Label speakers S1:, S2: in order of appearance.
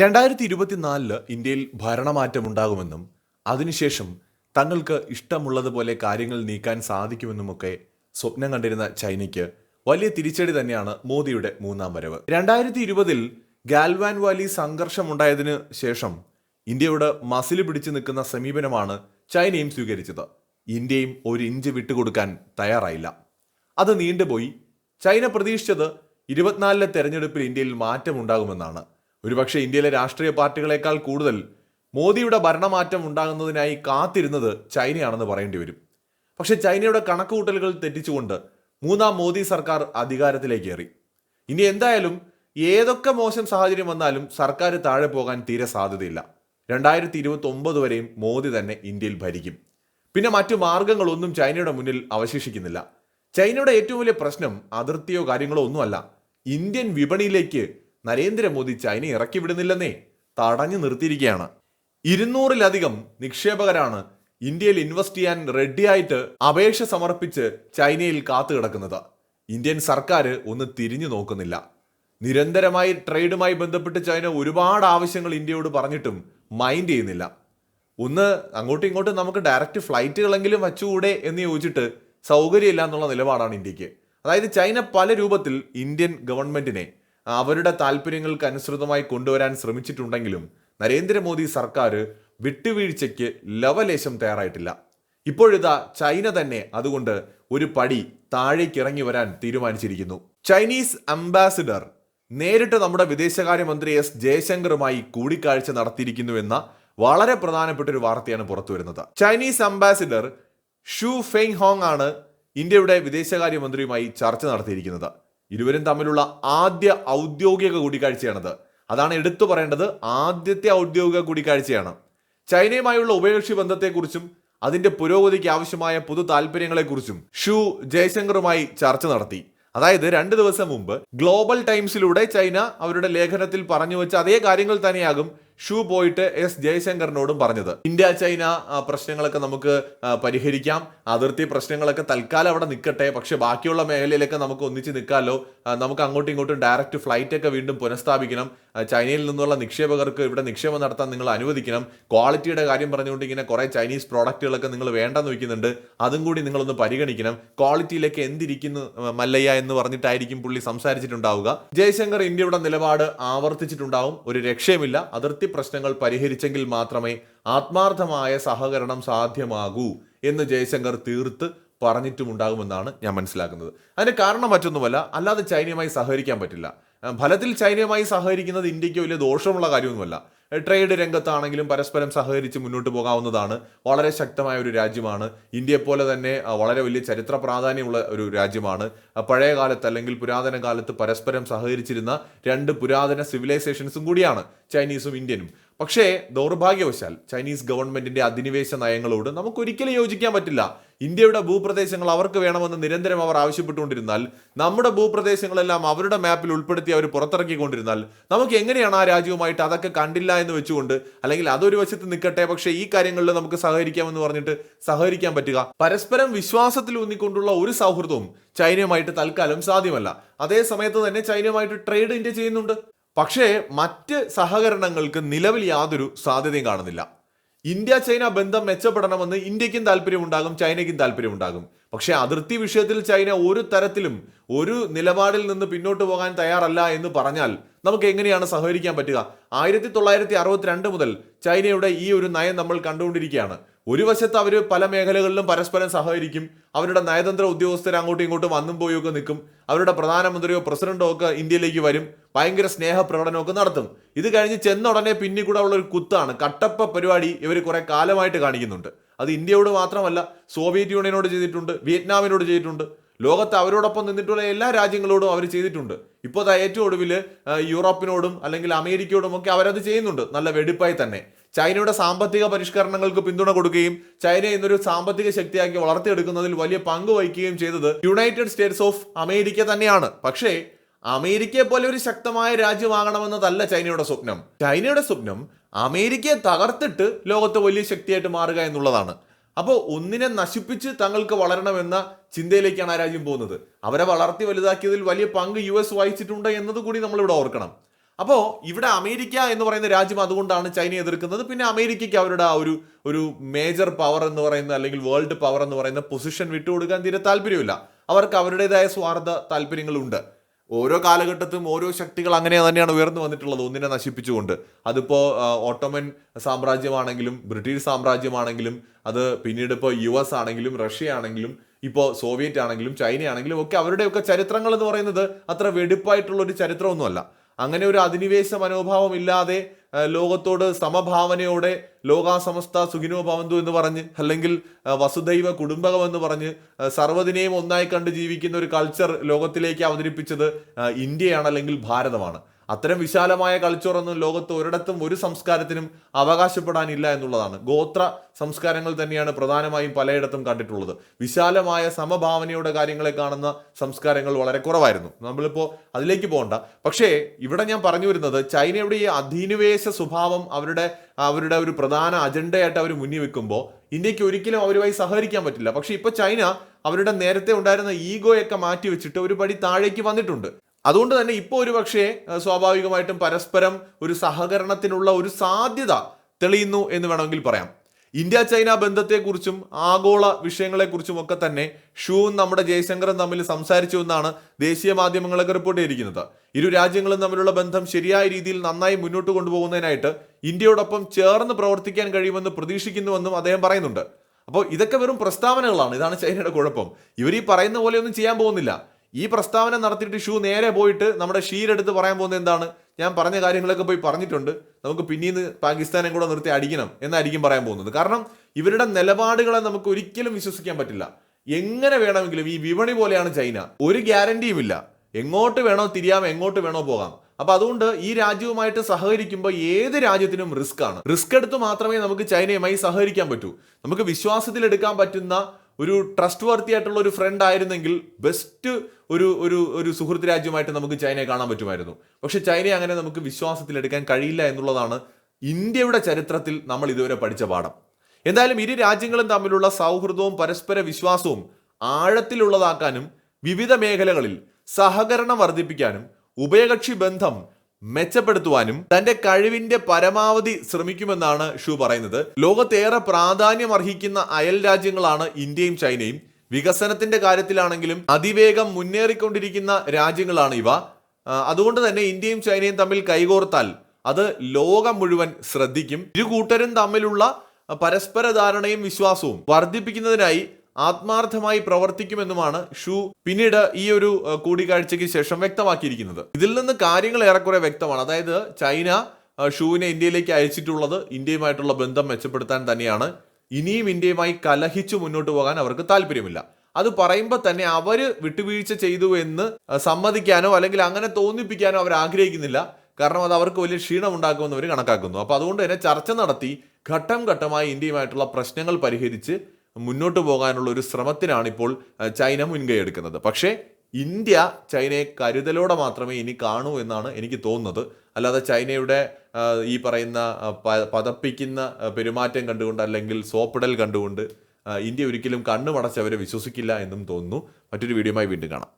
S1: രണ്ടായിരത്തി ഇരുപത്തിനാലില് ഇന്ത്യയിൽ ഭരണമാറ്റം ഉണ്ടാകുമെന്നും അതിനുശേഷം തങ്ങൾക്ക് ഇഷ്ടമുള്ളതുപോലെ കാര്യങ്ങൾ നീക്കാൻ സാധിക്കുമെന്നുമൊക്കെ സ്വപ്നം കണ്ടിരുന്ന ചൈനയ്ക്ക് വലിയ തിരിച്ചടി തന്നെയാണ് മോദിയുടെ മൂന്നാം വരവ് രണ്ടായിരത്തി ഇരുപതിൽ ഗാൽവാൻ വാലി സംഘർഷമുണ്ടായതിനു ശേഷം ഇന്ത്യയോട് മസിൽ പിടിച്ചു നിൽക്കുന്ന സമീപനമാണ് ചൈനയും സ്വീകരിച്ചത് ഇന്ത്യയും ഒരു ഇഞ്ച് വിട്ടുകൊടുക്കാൻ തയ്യാറായില്ല അത് നീണ്ടുപോയി ചൈന പ്രതീക്ഷിച്ചത് ഇരുപത്തിനാലിലെ തെരഞ്ഞെടുപ്പിൽ ഇന്ത്യയിൽ മാറ്റമുണ്ടാകുമെന്നാണ് ഒരുപക്ഷെ ഇന്ത്യയിലെ രാഷ്ട്രീയ പാർട്ടികളെക്കാൾ കൂടുതൽ മോദിയുടെ ഭരണമാറ്റം ഉണ്ടാകുന്നതിനായി കാത്തിരുന്നത് ചൈനയാണെന്ന് പറയേണ്ടി വരും പക്ഷെ ചൈനയുടെ കണക്കുകൂട്ടലുകൾ തെറ്റിച്ചുകൊണ്ട് മൂന്നാം മോദി സർക്കാർ അധികാരത്തിലേക്ക് ഏറി ഇനി എന്തായാലും ഏതൊക്കെ മോശം സാഹചര്യം വന്നാലും സർക്കാർ താഴെ പോകാൻ തീരെ സാധ്യതയില്ല രണ്ടായിരത്തി ഇരുപത്തി ഒമ്പത് വരെയും മോദി തന്നെ ഇന്ത്യയിൽ ഭരിക്കും പിന്നെ മറ്റു മാർഗങ്ങളൊന്നും ചൈനയുടെ മുന്നിൽ അവശേഷിക്കുന്നില്ല ചൈനയുടെ ഏറ്റവും വലിയ പ്രശ്നം അതിർത്തിയോ കാര്യങ്ങളോ ഒന്നുമല്ല ഇന്ത്യൻ വിപണിയിലേക്ക് നരേന്ദ്രമോദി ചൈന ഇറക്കി വിടുന്നില്ലെന്നേ തടഞ്ഞു നിർത്തിയിരിക്കുകയാണ് ഇരുന്നൂറിലധികം നിക്ഷേപകരാണ് ഇന്ത്യയിൽ ഇൻവെസ്റ്റ് ചെയ്യാൻ റെഡിയായിട്ട് അപേക്ഷ സമർപ്പിച്ച് ചൈനയിൽ കാത്തു കിടക്കുന്നത് ഇന്ത്യൻ സർക്കാർ ഒന്ന് തിരിഞ്ഞു നോക്കുന്നില്ല നിരന്തരമായി ട്രേഡുമായി ബന്ധപ്പെട്ട് ചൈന ഒരുപാട് ആവശ്യങ്ങൾ ഇന്ത്യയോട് പറഞ്ഞിട്ടും മൈൻഡ് ചെയ്യുന്നില്ല ഒന്ന് അങ്ങോട്ടും ഇങ്ങോട്ടും നമുക്ക് ഡയറക്റ്റ് ഫ്ലൈറ്റുകളെങ്കിലും വച്ചുകൂടെ എന്ന് ചോദിച്ചിട്ട് സൗകര്യമില്ല എന്നുള്ള നിലപാടാണ് ഇന്ത്യക്ക് അതായത് ചൈന പല രൂപത്തിൽ ഇന്ത്യൻ ഗവൺമെന്റിനെ അവരുടെ താല്പര്യങ്ങൾക്ക് അനുസൃതമായി കൊണ്ടുവരാൻ ശ്രമിച്ചിട്ടുണ്ടെങ്കിലും നരേന്ദ്രമോദി സർക്കാർ വിട്ടുവീഴ്ചയ്ക്ക് ലവലേശം തയ്യാറായിട്ടില്ല ഇപ്പോഴിതാ ചൈന തന്നെ അതുകൊണ്ട് ഒരു പടി താഴേക്ക് ഇറങ്ങി വരാൻ തീരുമാനിച്ചിരിക്കുന്നു ചൈനീസ് അംബാസിഡർ നേരിട്ട് നമ്മുടെ വിദേശകാര്യമന്ത്രി എസ് ജയശങ്കറുമായി കൂടിക്കാഴ്ച എന്ന വളരെ പ്രധാനപ്പെട്ട ഒരു വാർത്തയാണ് പുറത്തു വരുന്നത് Chinese ambassador Xu Fei Hong ആണ് ഇന്ത്യയുടെ വിദേശകാര്യമന്ത്രിയുമായി ചർച്ച നടത്തിയിരിക്കുന്നത് ഇരുവരും തമ്മിലുള്ള ആദ്യ ഔദ്യോഗിക കൂടിക്കാഴ്ചയാണത് അതാണ് എടുത്തു പറയേണ്ടത് ആദ്യത്തെ ഔദ്യോഗിക കൂടിക്കാഴ്ചയാണ് ചൈനയുമായുള്ള ഉഭയകക്ഷി ബന്ധത്തെക്കുറിച്ചും അതിന്റെ പുരോഗതിക്ക് ആവശ്യമായ പൊതു താല്പര്യങ്ങളെക്കുറിച്ചും ഷു ജയശങ്കറുമായി ചർച്ച നടത്തി അതായത് രണ്ട് ദിവസം മുമ്പ് ഗ്ലോബൽ ടൈംസിലൂടെ ചൈന അവരുടെ ലേഖനത്തിൽ പറഞ്ഞു വെച്ച അതേ കാര്യങ്ങൾ തന്നെയാകും ഷൂ പോയിട്ട് എസ് ജയശങ്കറിനോടും പറഞ്ഞത് ഇന്ത്യ ചൈന പ്രശ്നങ്ങളൊക്കെ നമുക്ക് പരിഹരിക്കാം അതിർത്തി പ്രശ്നങ്ങളൊക്കെ തൽക്കാലം അവിടെ നിൽക്കട്ടെ പക്ഷെ ബാക്കിയുള്ള മേഖലയിലൊക്കെ നമുക്ക് ഒന്നിച്ച് നിൽക്കാമല്ലോ നമുക്ക് അങ്ങോട്ടും ഇങ്ങോട്ടും ഡയറക്റ്റ് ഫ്ലൈറ്റ് ഒക്കെ വീണ്ടും പുനഃസ്ഥാപിക്കണം ചൈനയിൽ നിന്നുള്ള നിക്ഷേപകർക്ക് ഇവിടെ നിക്ഷേപം നടത്താൻ നിങ്ങൾ അനുവദിക്കണം ക്വാളിറ്റിയുടെ കാര്യം പറഞ്ഞുകൊണ്ട് ഇങ്ങനെ കുറേ ചൈനീസ് പ്രോഡക്റ്റുകളൊക്കെ നിങ്ങൾ വേണ്ടെന്ന് വയ്ക്കുന്നുണ്ട് അതും കൂടി നിങ്ങളൊന്ന് പരിഗണിക്കണം ക്വാളിറ്റിയിലേക്ക് എന്തിരിക്കുന്നു മല്ലയ്യ എന്ന് പറഞ്ഞിട്ടായിരിക്കും പുള്ളി സംസാരിച്ചിട്ടുണ്ടാവുക ജയശങ്കർ ഇന്ത്യയുടെ നിലപാട് ആവർത്തിച്ചിട്ടുണ്ടാവും ഒരു രക്ഷയുമില്ല അതിർത്തി പ്രശ്നങ്ങൾ പരിഹരിച്ചെങ്കിൽ മാത്രമേ ആത്മാർത്ഥമായ സഹകരണം സാധ്യമാകൂ എന്ന് ജയശങ്കർ തീർത്ത് പറഞ്ഞിട്ടുമുണ്ടാകുമെന്നാണ് ഞാൻ മനസ്സിലാക്കുന്നത് അതിന് കാരണം മറ്റൊന്നുമല്ല അല്ലാതെ ചൈനയുമായി സഹകരിക്കാൻ പറ്റില്ല ഫലത്തിൽ ചൈനയുമായി സഹകരിക്കുന്നത് ഇന്ത്യയ്ക്ക് വലിയ ദോഷമുള്ള കാര്യമൊന്നുമല്ല ട്രേഡ് രംഗത്താണെങ്കിലും പരസ്പരം സഹകരിച്ച് മുന്നോട്ട് പോകാവുന്നതാണ് വളരെ ശക്തമായ ഒരു രാജ്യമാണ് ഇന്ത്യയെ പോലെ തന്നെ വളരെ വലിയ ചരിത്ര പ്രാധാന്യമുള്ള ഒരു രാജ്യമാണ് പഴയ കാലത്ത് അല്ലെങ്കിൽ പുരാതന കാലത്ത് പരസ്പരം സഹകരിച്ചിരുന്ന രണ്ട് പുരാതന സിവിലൈസേഷൻസും കൂടിയാണ് ചൈനീസും ഇന്ത്യനും പക്ഷേ ദൗർഭാഗ്യവശാൽ ചൈനീസ് ഗവൺമെന്റിന്റെ അധിനിവേശ നയങ്ങളോട് നമുക്കൊരിക്കലും യോജിക്കാൻ പറ്റില്ല ഇന്ത്യയുടെ ഭൂപ്രദേശങ്ങൾ അവർക്ക് വേണമെന്ന് നിരന്തരം അവർ ആവശ്യപ്പെട്ടുകൊണ്ടിരുന്നാൽ നമ്മുടെ ഭൂപ്രദേശങ്ങളെല്ലാം അവരുടെ മാപ്പിൽ ഉൾപ്പെടുത്തി അവർ പുറത്തിറക്കിക്കൊണ്ടിരുന്നാൽ നമുക്ക് എങ്ങനെയാണ് ആ രാജ്യവുമായിട്ട് അതൊക്കെ കണ്ടില്ല എന്ന് വെച്ചുകൊണ്ട് അല്ലെങ്കിൽ അതൊരു വശത്ത് നിൽക്കട്ടെ പക്ഷേ ഈ കാര്യങ്ങളിൽ നമുക്ക് സഹകരിക്കാമെന്ന് പറഞ്ഞിട്ട് സഹകരിക്കാൻ പറ്റുക പരസ്പരം വിശ്വാസത്തിൽ ഊന്നിക്കൊണ്ടുള്ള ഒരു സൗഹൃദവും ചൈനയുമായിട്ട് തൽക്കാലം സാധ്യമല്ല അതേ സമയത്ത് തന്നെ ചൈനയുമായിട്ട് ട്രേഡ് ഇന്ത്യ ചെയ്യുന്നുണ്ട് പക്ഷേ മറ്റ് സഹകരണങ്ങൾക്ക് നിലവിൽ യാതൊരു സാധ്യതയും കാണുന്നില്ല ഇന്ത്യ ചൈന ബന്ധം മെച്ചപ്പെടണമെന്ന് ഇന്ത്യക്കും താല്പര്യമുണ്ടാകും ചൈനയ്ക്കും താല്പര്യമുണ്ടാകും പക്ഷേ അതിർത്തി വിഷയത്തിൽ ചൈന ഒരു തരത്തിലും ഒരു നിലപാടിൽ നിന്ന് പിന്നോട്ട് പോകാൻ തയ്യാറല്ല എന്ന് പറഞ്ഞാൽ നമുക്ക് എങ്ങനെയാണ് സഹകരിക്കാൻ പറ്റുക ആയിരത്തി തൊള്ളായിരത്തി അറുപത്തിരണ്ട് മുതൽ ചൈനയുടെ ഈ ഒരു നയം നമ്മൾ കണ്ടുകൊണ്ടിരിക്കുകയാണ് ഒരു വശത്ത് അവർ പല മേഖലകളിലും പരസ്പരം സഹകരിക്കും അവരുടെ നയതന്ത്ര ഉദ്യോഗസ്ഥർ അങ്ങോട്ടും ഇങ്ങോട്ടും വന്നും പോയൊക്കെ നിൽക്കും അവരുടെ പ്രധാനമന്ത്രിയോ പ്രസിഡന്റോ ഒക്കെ ഇന്ത്യയിലേക്ക് വരും ഭയങ്കര ഒക്കെ നടത്തും ഇത് കഴിഞ്ഞ് ചെന്നുടനെ പിന്നെ കൂടെ ഉള്ള ഒരു കുത്താണ് കട്ടപ്പ പരിപാടി ഇവർ കുറെ കാലമായിട്ട് കാണിക്കുന്നുണ്ട് അത് ഇന്ത്യയോട് മാത്രമല്ല സോവിയറ്റ് യൂണിയനോട് ചെയ്തിട്ടുണ്ട് വിയറ്റ്നാമിനോട് ചെയ്തിട്ടുണ്ട് ലോകത്ത് അവരോടൊപ്പം നിന്നിട്ടുള്ള എല്ലാ രാജ്യങ്ങളോടും അവർ ചെയ്തിട്ടുണ്ട് ഇപ്പോൾ ഏറ്റവും ഒടുവിൽ യൂറോപ്പിനോടും അല്ലെങ്കിൽ അമേരിക്കയോടും ഒക്കെ അവരത് ചെയ്യുന്നുണ്ട് നല്ല വെടിപ്പായി തന്നെ ചൈനയുടെ സാമ്പത്തിക പരിഷ്കരണങ്ങൾക്ക് പിന്തുണ കൊടുക്കുകയും ചൈന ഇന്നൊരു സാമ്പത്തിക ശക്തിയാക്കി വളർത്തിയെടുക്കുന്നതിൽ വലിയ പങ്ക് വഹിക്കുകയും ചെയ്തത് യുണൈറ്റഡ് സ്റ്റേറ്റ്സ് ഓഫ് അമേരിക്ക തന്നെയാണ് പക്ഷേ അമേരിക്കയെ പോലെ ഒരു ശക്തമായ രാജ്യമാകണമെന്നതല്ല ചൈനയുടെ സ്വപ്നം ചൈനയുടെ സ്വപ്നം അമേരിക്കയെ തകർത്തിട്ട് ലോകത്ത് വലിയ ശക്തിയായിട്ട് മാറുക എന്നുള്ളതാണ് അപ്പോൾ ഒന്നിനെ നശിപ്പിച്ച് തങ്ങൾക്ക് വളരണമെന്ന ചിന്തയിലേക്കാണ് ആ രാജ്യം പോകുന്നത് അവരെ വളർത്തി വലുതാക്കിയതിൽ വലിയ പങ്ക് യു എസ് വഹിച്ചിട്ടുണ്ട് എന്നതുകൂടി നമ്മളിവിടെ ഓർക്കണം അപ്പോൾ ഇവിടെ അമേരിക്ക എന്ന് പറയുന്ന രാജ്യം അതുകൊണ്ടാണ് ചൈന എതിർക്കുന്നത് പിന്നെ അമേരിക്കയ്ക്ക് അവരുടെ ആ ഒരു ഒരു മേജർ പവർ എന്ന് പറയുന്ന അല്ലെങ്കിൽ വേൾഡ് പവർ എന്ന് പറയുന്ന പൊസിഷൻ വിട്ടുകൊടുക്കാൻ തീരെ താല്പര്യമില്ല അവർക്ക് അവരുടേതായ സ്വാർത്ഥ താല്പര്യങ്ങളുണ്ട് ഓരോ കാലഘട്ടത്തും ഓരോ ശക്തികൾ അങ്ങനെ തന്നെയാണ് ഉയർന്നു വന്നിട്ടുള്ളത് ഒന്നിനെ നശിപ്പിച്ചുകൊണ്ട് അതിപ്പോൾ ഓട്ടോമൻ സാമ്രാജ്യമാണെങ്കിലും ബ്രിട്ടീഷ് സാമ്രാജ്യമാണെങ്കിലും അത് പിന്നീട് ഇപ്പോൾ യു എസ് ആണെങ്കിലും റഷ്യ ആണെങ്കിലും ഇപ്പോൾ സോവിയറ്റ് ആണെങ്കിലും ചൈന ആണെങ്കിലും ഒക്കെ അവരുടെയൊക്കെ ചരിത്രങ്ങൾ എന്ന് പറയുന്നത് അത്ര വെടിപ്പായിട്ടുള്ള ഒരു ചരിത്രമൊന്നുമല്ല അങ്ങനെ ഒരു അധിനിവേശ മനോഭാവം ഇല്ലാതെ ലോകത്തോട് സമഭാവനയോടെ ലോകാസമസ്ത സുഖിനോ ഭവന്തു എന്ന് പറഞ്ഞ് അല്ലെങ്കിൽ വസുദൈവ കുടുംബകം എന്ന് പറഞ്ഞ് സർവ്വദിനെയും ഒന്നായി കണ്ട് ജീവിക്കുന്ന ഒരു കൾച്ചർ ലോകത്തിലേക്ക് അവതരിപ്പിച്ചത് ഇന്ത്യയാണ് അല്ലെങ്കിൽ ഭാരതമാണ് അത്തരം വിശാലമായ കൾച്ചറൊന്നും ലോകത്ത് ഒരിടത്തും ഒരു സംസ്കാരത്തിനും അവകാശപ്പെടാനില്ല എന്നുള്ളതാണ് ഗോത്ര സംസ്കാരങ്ങൾ തന്നെയാണ് പ്രധാനമായും പലയിടത്തും കണ്ടിട്ടുള്ളത് വിശാലമായ സമഭാവനയുടെ കാര്യങ്ങളെ കാണുന്ന സംസ്കാരങ്ങൾ വളരെ കുറവായിരുന്നു നമ്മളിപ്പോൾ അതിലേക്ക് പോകണ്ട പക്ഷേ ഇവിടെ ഞാൻ പറഞ്ഞു വരുന്നത് ചൈനയുടെ ഈ അധിനിവേശ സ്വഭാവം അവരുടെ അവരുടെ ഒരു പ്രധാന അജണ്ടയായിട്ട് അവർ മുന്നിൽ വെക്കുമ്പോൾ ഇന്ത്യക്ക് ഒരിക്കലും അവരുമായി സഹകരിക്കാൻ പറ്റില്ല പക്ഷേ ഇപ്പോൾ ചൈന അവരുടെ നേരത്തെ ഉണ്ടായിരുന്ന ഈഗോയൊക്കെ മാറ്റി വെച്ചിട്ട് ഒരു പടി താഴേക്ക് വന്നിട്ടുണ്ട് അതുകൊണ്ട് തന്നെ ഇപ്പോൾ ഒരു പക്ഷേ സ്വാഭാവികമായിട്ടും പരസ്പരം ഒരു സഹകരണത്തിനുള്ള ഒരു സാധ്യത തെളിയുന്നു എന്ന് വേണമെങ്കിൽ പറയാം ഇന്ത്യ ചൈന ബന്ധത്തെക്കുറിച്ചും ആഗോള വിഷയങ്ങളെക്കുറിച്ചും ഒക്കെ തന്നെ ഷൂവും നമ്മുടെ ജയശങ്കറും തമ്മിൽ സംസാരിച്ചു എന്നാണ് ദേശീയ മാധ്യമങ്ങളൊക്കെ റിപ്പോർട്ട് ചെയ്തിരിക്കുന്നത് ഇരു രാജ്യങ്ങളും തമ്മിലുള്ള ബന്ധം ശരിയായ രീതിയിൽ നന്നായി മുന്നോട്ട് കൊണ്ടുപോകുന്നതിനായിട്ട് ഇന്ത്യയോടൊപ്പം ചേർന്ന് പ്രവർത്തിക്കാൻ കഴിയുമെന്ന് പ്രതീക്ഷിക്കുന്നുവെന്നും അദ്ദേഹം പറയുന്നുണ്ട് അപ്പോൾ ഇതൊക്കെ വെറും പ്രസ്താവനകളാണ് ഇതാണ് ചൈനയുടെ കുഴപ്പം ഇവർ ഈ പറയുന്ന പോലെയൊന്നും ചെയ്യാൻ പോകുന്നില്ല ഈ പ്രസ്താവന നടത്തിയിട്ട് ഷൂ നേരെ പോയിട്ട് നമ്മുടെ ഷീരെടുത്ത് പറയാൻ പോകുന്നത് എന്താണ് ഞാൻ പറഞ്ഞ കാര്യങ്ങളൊക്കെ പോയി പറഞ്ഞിട്ടുണ്ട് നമുക്ക് പിന്നീട് പാകിസ്ഥാനെ കൂടെ നിർത്തി അടിക്കണം എന്നായിരിക്കും പറയാൻ പോകുന്നത് കാരണം ഇവരുടെ നിലപാടുകളെ നമുക്ക് ഒരിക്കലും വിശ്വസിക്കാൻ പറ്റില്ല എങ്ങനെ വേണമെങ്കിലും ഈ വിപണി പോലെയാണ് ചൈന ഒരു ഗ്യാരണ്ടിയും ഇല്ല എങ്ങോട്ട് വേണോ തിരിയാം എങ്ങോട്ട് വേണോ പോകാം അപ്പൊ അതുകൊണ്ട് ഈ രാജ്യവുമായിട്ട് സഹകരിക്കുമ്പോൾ ഏത് രാജ്യത്തിനും റിസ്ക് ആണ് റിസ്ക് എടുത്ത് മാത്രമേ നമുക്ക് ചൈനയുമായി സഹകരിക്കാൻ പറ്റൂ നമുക്ക് വിശ്വാസത്തിലെടുക്കാൻ പറ്റുന്ന ഒരു ട്രസ്റ്റ് വർത്തി ആയിട്ടുള്ള ഒരു ഫ്രണ്ട് ആയിരുന്നെങ്കിൽ ബെസ്റ്റ് ഒരു ഒരു ഒരു സുഹൃത്ത് രാജ്യമായിട്ട് നമുക്ക് ചൈനയെ കാണാൻ പറ്റുമായിരുന്നു പക്ഷെ ചൈനയെ അങ്ങനെ നമുക്ക് വിശ്വാസത്തിലെടുക്കാൻ കഴിയില്ല എന്നുള്ളതാണ് ഇന്ത്യയുടെ ചരിത്രത്തിൽ നമ്മൾ ഇതുവരെ പഠിച്ച പാഠം എന്തായാലും ഇരു രാജ്യങ്ങളും തമ്മിലുള്ള സൗഹൃദവും പരസ്പര വിശ്വാസവും ആഴത്തിലുള്ളതാക്കാനും വിവിധ മേഖലകളിൽ സഹകരണം വർദ്ധിപ്പിക്കാനും ഉഭയകക്ഷി ബന്ധം മെച്ചപ്പെടുത്തുവാനും തന്റെ കഴിവിന്റെ പരമാവധി ശ്രമിക്കുമെന്നാണ് ഷു പറയുന്നത് ലോകത്തേറെ പ്രാധാന്യം അർഹിക്കുന്ന അയൽ രാജ്യങ്ങളാണ് ഇന്ത്യയും ചൈനയും വികസനത്തിന്റെ കാര്യത്തിലാണെങ്കിലും അതിവേഗം മുന്നേറിക്കൊണ്ടിരിക്കുന്ന രാജ്യങ്ങളാണ് ഇവ അതുകൊണ്ട് തന്നെ ഇന്ത്യയും ചൈനയും തമ്മിൽ കൈകോർത്താൽ അത് ലോകം മുഴുവൻ ശ്രദ്ധിക്കും ഇരു കൂട്ടരും തമ്മിലുള്ള പരസ്പര ധാരണയും വിശ്വാസവും വർദ്ധിപ്പിക്കുന്നതിനായി ആത്മാർത്ഥമായി പ്രവർത്തിക്കുമെന്നുമാണ് ഷൂ പിന്നീട് ഈ ഒരു കൂടിക്കാഴ്ചയ്ക്ക് ശേഷം വ്യക്തമാക്കിയിരിക്കുന്നത് ഇതിൽ നിന്ന് കാര്യങ്ങൾ ഏറെക്കുറെ വ്യക്തമാണ് അതായത് ചൈന ഷൂവിനെ ഇന്ത്യയിലേക്ക് അയച്ചിട്ടുള്ളത് ഇന്ത്യയുമായിട്ടുള്ള ബന്ധം മെച്ചപ്പെടുത്താൻ തന്നെയാണ് ഇനിയും ഇന്ത്യയുമായി കലഹിച്ചു മുന്നോട്ട് പോകാൻ അവർക്ക് താല്പര്യമില്ല അത് പറയുമ്പോൾ തന്നെ അവർ വിട്ടുവീഴ്ച ചെയ്തു എന്ന് സമ്മതിക്കാനോ അല്ലെങ്കിൽ അങ്ങനെ തോന്നിപ്പിക്കാനോ അവർ ആഗ്രഹിക്കുന്നില്ല കാരണം അത് അവർക്ക് വലിയ ക്ഷീണം ഉണ്ടാക്കുമെന്ന് അവർ കണക്കാക്കുന്നു അപ്പോൾ അതുകൊണ്ട് തന്നെ ചർച്ച നടത്തി ഘട്ടം ഘട്ടമായി ഇന്ത്യയുമായിട്ടുള്ള പ്രശ്നങ്ങൾ പരിഹരിച്ച് മുന്നോട്ട് പോകാനുള്ള ഒരു ശ്രമത്തിനാണ് ഇപ്പോൾ ചൈന മുൻകൈ എടുക്കുന്നത് പക്ഷേ ഇന്ത്യ ചൈനയെ കരുതലോടെ മാത്രമേ ഇനി കാണൂ എന്നാണ് എനിക്ക് തോന്നുന്നത് അല്ലാതെ ചൈനയുടെ ഈ പറയുന്ന പതപ്പിക്കുന്ന പെരുമാറ്റം കണ്ടുകൊണ്ട് അല്ലെങ്കിൽ സോപ്പിടൽ കണ്ടുകൊണ്ട് ഇന്ത്യ ഒരിക്കലും കണ്ണുമടച്ച് അവരെ വിശ്വസിക്കില്ല എന്നും തോന്നുന്നു മറ്റൊരു വീഡിയോയുമായി വീണ്ടും കാണാം